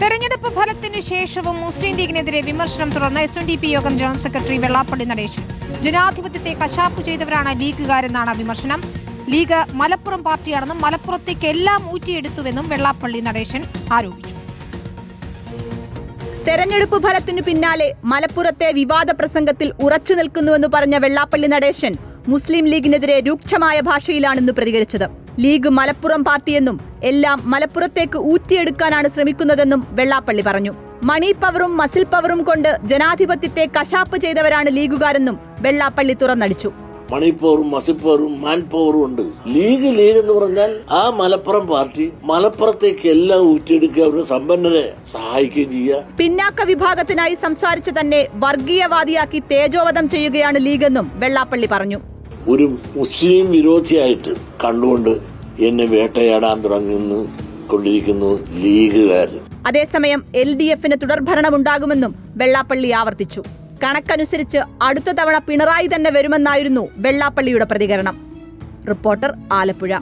തെരഞ്ഞെടുപ്പ് ഫലത്തിന് ശേഷവും മുസ്ലിം ലീഗിനെതിരെ വിമർശനം തുടർന്ന് എസ് എൻ ഡി പി യോഗം ജനറൽ സെക്രട്ടറി വെള്ളാപ്പള്ളി നടേശൻ. ജനാധിപത്യത്തെ കശാപ്പ് ചെയ്തവരാണ് ലീഗുകാരെന്നാണ് വിമർശനം. ലീഗ് മലപ്പുറം പാർട്ടിയാണെന്നും മലപ്പുറത്തേക്ക് എല്ലാം ഊറ്റിയെടുത്തുവെന്നും വെള്ളാപ്പള്ളി നടേശൻ ആരോപിച്ചു. തെരഞ്ഞെടുപ്പ് ഫലത്തിനു പിന്നാലെ മലപ്പുറത്തെ വിവാദ പ്രസംഗത്തിൽ ഉറച്ചു നിൽക്കുന്നുവെന്ന് പറഞ്ഞ വെള്ളാപ്പള്ളി നടേശൻ മുസ്ലിം ലീഗിനെതിരെ രൂക്ഷമായ ഭാഷയിലാണെന്ന് പ്രതികരിച്ചത്. ലീഗ് മലപ്പുറം പാർട്ടിയെന്നും എല്ലാം മലപ്പുറത്തേക്ക് ഊറ്റിയെടുക്കാനാണ് ശ്രമിക്കുന്നതെന്നും വെള്ളാപ്പള്ളി പറഞ്ഞു. മണി പവറും മസിൽ പവറും കൊണ്ട് ജനാധിപത്യത്തെ കശാപ്പ് ചെയ്തവരാണ് ലീഗുകാരെന്നും വെള്ളാപ്പള്ളി തുറന്നടിച്ചു. മണിപ്പവറും പവറും മാൻ പവറും ഉണ്ട്. ലീഗ് ലീഗ് എന്ന് പറഞ്ഞാൽ ആ മലപ്പുറം പാർട്ടി മലപ്പുറത്തേക്ക് എല്ലാം ഊറ്റിയെടുക്കുക അവരുടെ സമ്പന്നരെ സഹായിക്കുകയും ചെയ്യുക. പിന്നാക്ക വിഭാഗത്തിനായി സംസാരിച്ചു തന്നെ വർഗീയവാദിയാക്കി തേജോവധം ചെയ്യുകയാണ് ലീഗെന്നും വെള്ളാപ്പള്ളി പറഞ്ഞു. ഒരു മുസ്ലിം വിരോധിയായിട്ട് കണ്ടുകൊണ്ട് എന്നെ വേട്ടയാടാൻ തുടങ്ങുന്നു കൊണ്ടിരിക്കുന്നു ലീഗുകാർ അതേസമയം എൽ ഡി എഫിന് തുടർഭരണമുണ്ടാകുമെന്നും വെള്ളാപ്പള്ളി ആവർത്തിച്ചു. കണക്കനുസരിച്ച് അടുത്ത തവണ പിണറായി തന്നെ വരുമെന്നായിരുന്നു വെള്ളാപ്പള്ളിയുടെ പ്രതികരണം. റിപ്പോർട്ടർ ആലപ്പുഴ.